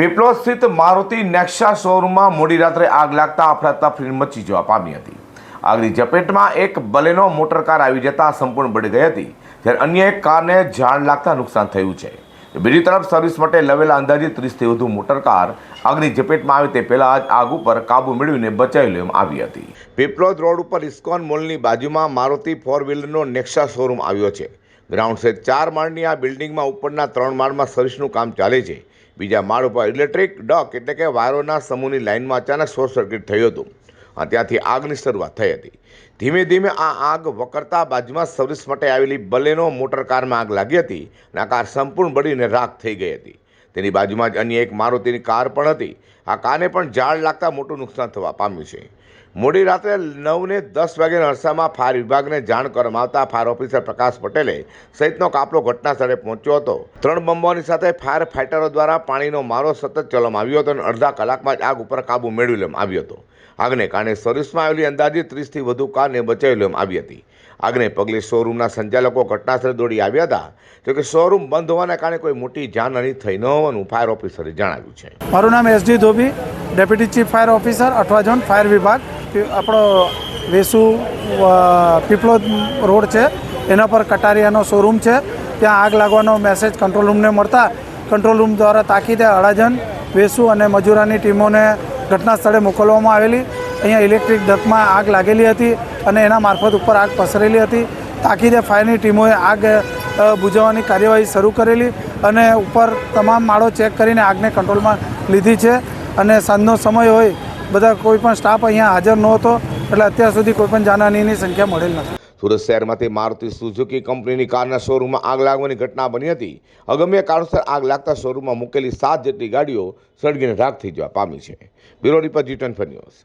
પીપલોદ સ્થિત મારુતિ નેક્સા શોરૂમમાં મોડી રાત્રે આગ લાગતા અફડાતફડી મચી જવા પામી હતી. આગની ઝપેટમાં એક બલેનો મોટર કાર આવી જતા સંપૂર્ણ બળી ગઈ હતી, જ્યારે અન્ય એક કારને ઝાડ લાગતા નુકસાન થયું છે. બીજી તરફ સર્વિસ માટે લવેલા અંદાજે ત્રીસથી વધુ મોટર કાર આગની ઝપેટમાં આવે તે પહેલાં જ આગ ઉપર કાબુ મેળવીને બચાવી લેવામાં આવી હતી. પીપલોદ રોડ ઉપર ઇસ્કોન મોલની બાજુમાં મારુતિ ફોર વ્હીલરનો નેક્સા શોરૂમ આવ્યો છે. ગ્રાઉન્ડ સહિત ચાર માળની આ બિલ્ડિંગમાં ઉપરના ત્રણ માળમાં સર્વિસનું કામ ચાલે છે. બીજા માળ ઉપર ઇલેક્ટ્રિક ડક એટલે કે વાયરોના સમૂહની લાઇનમાં અચાનક શોર્ટ સર્કિટ થયું હતું. અને ત્યાંથી આગની શરૂઆત થઈ હતી. ધીમે ધીમે આ આગ વકરતા બાજુમાં સર્વિસ માટે આવેલી બલેનો મોટર કારમાં આગ લાગી હતી અને આ કાર સંપૂર્ણ બળીને રાખ થઈ ગઈ હતી. તેની બાજુમાં જ અન્ય એક મારુતિની કાર પણ હતી. આ કારને પણ ઝાડ લાગતા મોટું નુકસાન થવા પામ્યું છે. મોડી રાત્રે નવને દસ વાગ્યાના અરસામાં ફાયર વિભાગને જાણ કરવામાં આવતા ફાયર ઓફિસર પ્રકાશ પટેલે સહિતનો કાફલો ઘટના સ્થળે પહોંચ્યો હતો. ત્રણ બંબોની સાથે ફાયર ફાઇટરો દ્વારા પાણીનો મારો સતત ચલાવવામાં આવ્યો હતો અને અડધા કલાકમાં જ આગ ઉપર કાબુ મેળવી લેવામાં આવ્યો હતો. આગને કારણે સર્વિસમાં આવેલી અંદાજે ત્રીસથી વધુ કારને બચાવી લેવામાં આવી હતી. આગને પગલે શોરૂમના સંચાલકો ઘટનાસ્થળે દોડી આવ્યા હતા. જોકે શોરૂમ બંધ હોવાના કારણે કોઈ મોટી જાનહાની થઈ ન હોવાનું ફાયર ઓફિસરે જણાવ્યું છે. મારું નામ SD Dhobi, deputy chief fire officer, Athwa zone fire વિભાગ. આપણો વેસુ પીપળો રોડ છે, એના પર કટારિયાનો શોરૂમ છે. ત્યાં આગ લાગવાનો મેસેજ કંટ્રોલ રૂમને મળતા કંટ્રોલ રૂમ દ્વારા તાકીદે અડાજન વેસુ અને મજૂરાની ટીમોને ઘટના સ્થળે મોકલવામાં આવેલી. અહીંયા ઇલેક્ટ્રિક ડકમાં આગ લાગેલી હતી અને એના મારફત ઉપર આગ પસરેલી હતી. તાકીદે ફાયરની ટીમોએ આગ બુજાવવાની કાર્યવાહી શરૂ કરેલી અને ઉપર તમામ માળો ચેક કરીને આગને કંટ્રોલમાં લીધી છે. અને સાંજનો સમય હોય, બધા કોઈ પણ સ્ટાફ અહીંયા હાજર નહોતો, એટલે અત્યાર સુધી કોઈપણ જાનહાનીની સંખ્યા મળેલ નથી. સુરત શહેરમાંથી મારુતિ સુઝુકી કંપનીની કારના શોરૂમમાં આગ લાગવાની ઘટના બની હતી. અગમ્ય કારણસર આગ લાગતા શોરૂમમાં મૂકેલી સાત જેટલી ગાડીઓ સળગીને રાખ થઈ જવા પામી છે. Bureau report G twenty news.